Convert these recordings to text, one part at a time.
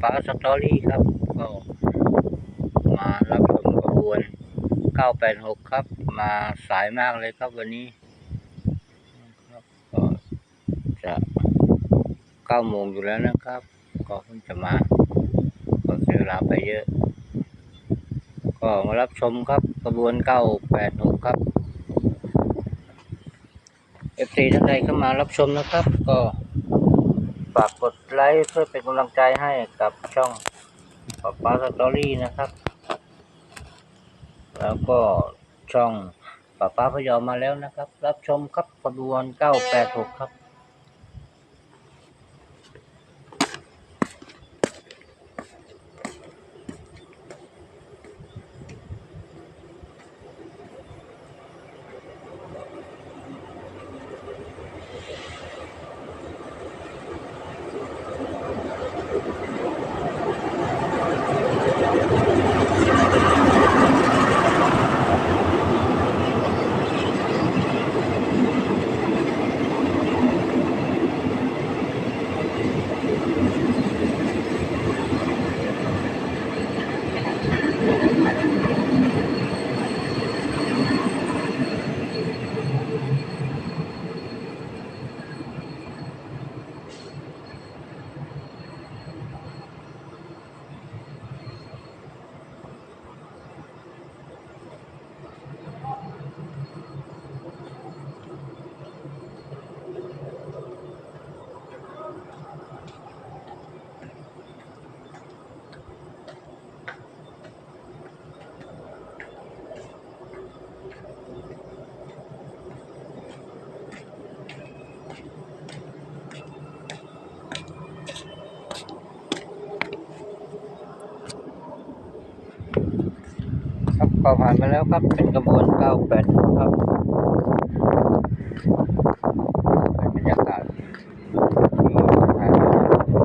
ป้าสตอรี่ครับ ก็มารับชมขบวน 986 ครับ มาสายมากเลยครับวันนี้ครับก็จะ9โมงอยู่แล้วนะครับ ก็เพิ่งจะมาก็เสียเวลาไปเยอะ ก็มารับชมครับขบวน 986 ครับ FC ท่านใดเข้ามารับชมนะครับ ก็ฝากกด ไลค์เพื่อเป็นกำลังใจให้กับช่องป๊าป๊าสตอรี่นะครับ แล้วก็ช่องป๊าป๊าพยอมมาแล้วนะครับ รับชมครับขบวน986 ครับ ครับก็ผ่านมาแล้วครับเป็นกระบวน986ครับเป็นบรรยากาศที่ทาง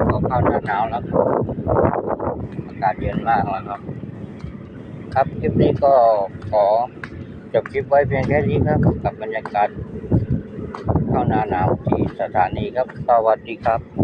ก็เข้าหน้าหนาวแล้วอากาศเย็นมากแล้วครับ ครับคลิปนี้ก็ขอจบคลิปไว้เพียงแค่นี้ครับกับบรรยากาศเข้าหน้าหนาวที่สถานีครับสวัสดีครับ